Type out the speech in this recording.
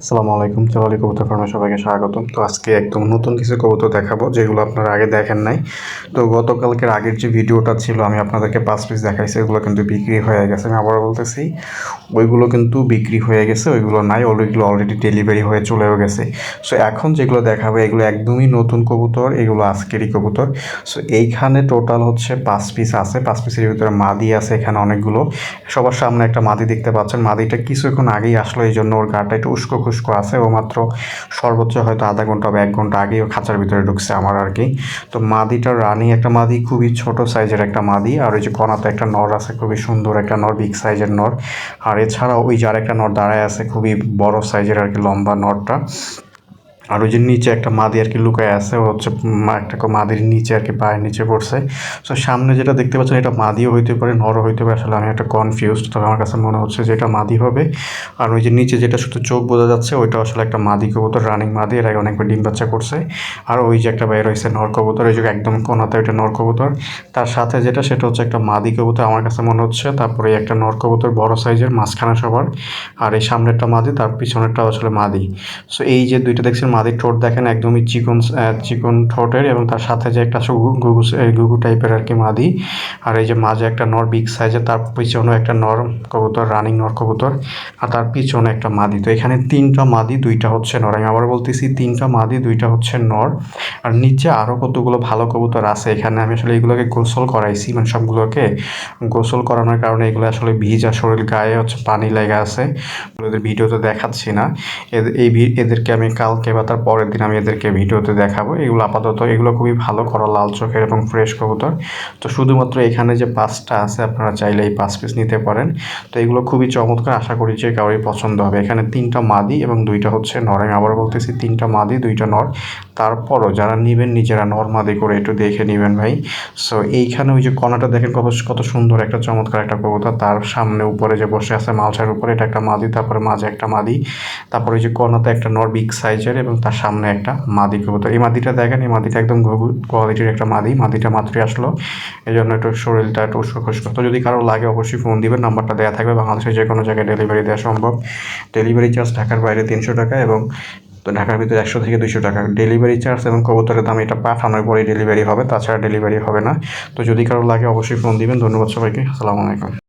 আসসালামু আলাইকুম চালালি কবুতর ফার্মে সবাইকে স্বাগতম। তো আজকে একদম নতুন কিছু কবুতর দেখাবো, যেগুলো আপনারা আগে দেখেন নাই। তো গতকালকের আগের যে ভিডিওটা ছিল, আমি আপনাদেরকে পাঁচ পিস দেখাইছি, ওগুলো কিন্তু বিক্রি হয়ে গেছে। আমি আবার বলতেছি, ওইগুলো কিন্তু বিক্রি হয়ে গেছে, ওইগুলো নাই, ওইগুলো অলরেডি ডেলিভারি হয়ে চলেও গেছে। সো এখন যেগুলো দেখাবো, এগুলো একদমই নতুন কবুতর, এগুলো আজকেরই কবুতর। সো এইখানে টোটাল হচ্ছে পাঁচ পিস আছে, পাঁচ পিসের ভিতরে মাদি আছে এখানে অনেকগুলো। সবার সামনে একটা মাদি দেখতে পাচ্ছেন, মাদিটা কিছুক্ষণ আগেই আসলো, এই জন্য ওর গাটা একটু উস্কো খুস্কো আছে ও মাত্র সর্বোচ্চ হয়তো আধা ঘণ্টা বা এক ঘণ্টা আগেই ও খাঁচার ভিতরে ঢুকছে আমার আর কি। তো মাদিটা রানি, একটা মাদি খুবই ছোট সাইজের একটা মাদি আর ওই যে কণাতে একটা নর আছে, খুবই সুন্দর একটা নর বিগ সাইজের নর। আর এছাড়াও ওই যার একটা নর দাঁড়ায় আছে, খুবই বড় সাইজের আর কি লম্বা নরটা। আর ওই যে নিচে একটা মাদি আর কি লুকায় আছে, ও হচ্ছে একটা মাদির নিচে আর কি পায়ের নিচে পড়ছে। সো সামনে যেটা দেখতে পাচ্ছেন, এটা মাদিও হইতে পারে, নরও হইতে পারে। আসলে আমি একটা কনফিউজড তবে আমার কাছে মনে হচ্ছে যে এটা মাদি হবে। আর ওই যে নিচে যেটা শুধু চোখ বোঝা যাচ্ছে, ওইটা আসলে একটা মাদি কবুতর রানিং মাদি। এর আগে অনেকবার ডিম বাচ্চা করছে। আর ওই যে একটা বাইরে রয়েছে, নর কবুতর ওই যে একদম কোনাতে ওইটা নর কবুতর। তার সাথে যেটা, সেটা হচ্ছে একটা মাদি কবুতর, আমার কাছে মনে হচ্ছে। তারপরে একটা নর কবুতর, বড় সাইজের, মাঝখানে সবার। আর এই সামনেরটা মাদি, তার পিছনেরটা আসলে মাদি। সো এই যে দুইটা দেখছেন মাদির ঠোঁট দেখেন একদমই চিকন চিকন ঠোঁটের এবং তার সাথে যে একটা গুগু গুগু টাইপের আর কি মাদি। আর এই যে মাঝে একটা নর, বিগ সাইজের, তার পিছনে একটা নর কবুতর, রানিং নর কবুতর, আর তার পিছনে একটা মাদি। তো এখানে তিনটা মাদি, দুইটা হচ্ছে নর। আমি আবার বলতেছি, তিনটা মাদি, দুইটা হচ্ছে নর। আর নিচে আরও কতগুলো ভালো কবুতর আছে। এখানে আমি আসলে এগুলোকে গোসল করাইছি মানে সবগুলোকে গোসল করানোর কারণে এগুলো আসলে ভিজা শরীর, গায়ে হচ্ছে পানি লেগে আছে। ভিডিওতে দেখাচ্ছি না। এদের এই এদেরকে আমি কালকে বা তার পরের দিন আমি এদেরকে ভিডিওতে দেখাবো। এগুলো আপাতত এগুলো খুবই ভালো করা লাল চোখের এবং ফ্রেশ কবুতর। তো শুধুমাত্র এখানে যে পাঁচটা আছে, আপনারা চাইলে এই পাঁচ পিস নিতে পারেন। তো এগুলো খুবই চমৎকার, আশা করি যে কারোরই পছন্দ হবে। এখানে তিনটা মাদি এবং দুইটা হচ্ছে নর। আমি আবার বলতেছি, তিনটা মাদি, দুইটা নর। তারপরও যারা নেবেন নিজেরা নর্মাদি করে একটু দেখে নেবেন ভাই। সো এইখানে ওই যে কণাটা দেখেন কত কত সুন্দর একটা চমৎকার একটা কবুতর। তার সামনে উপরে যে বসে আছে মালসার উপরে, এটা একটা মাদি, তারপরে মাঝে একটা মাদি। তারপরে ওই যে কর্নাতে একটা নর বিগ সাইজের এবং তার সামনে একটা মাদি কবুতর। এই মাদিটা দেখেন, এই মাদিটা একদম কোয়ালিটির একটা মাদি। মাদিটা মাত্রই আসলো। এই জন্য একটু শরীরটা একটু খুস্কো তো যদি কারও লাগে অবশ্যই ফোন দিবেন, নাম্বারটা দেওয়া থাকবে। বাংলাদেশের যে কোনো জায়গায় ডেলিভারি দেওয়া সম্ভব। ডেলিভারি চার্জ ঢাকার বাইরে তিনশো টাকা এবং তো ঢাকার ভিতরে একশো থেকে দুইশো টাকা ডেলিভারি চার্জ এবং কবুতরের দাম এটা পাঠানোর পরেই ডেলিভারি হবে, তাছাড়া ডেলিভারি হবে না। তো যদি কারও লাগে অবশ্যই ফোন দিবেন। ধন্যবাদ সবাইকে। আসসালামু আলাইকুম।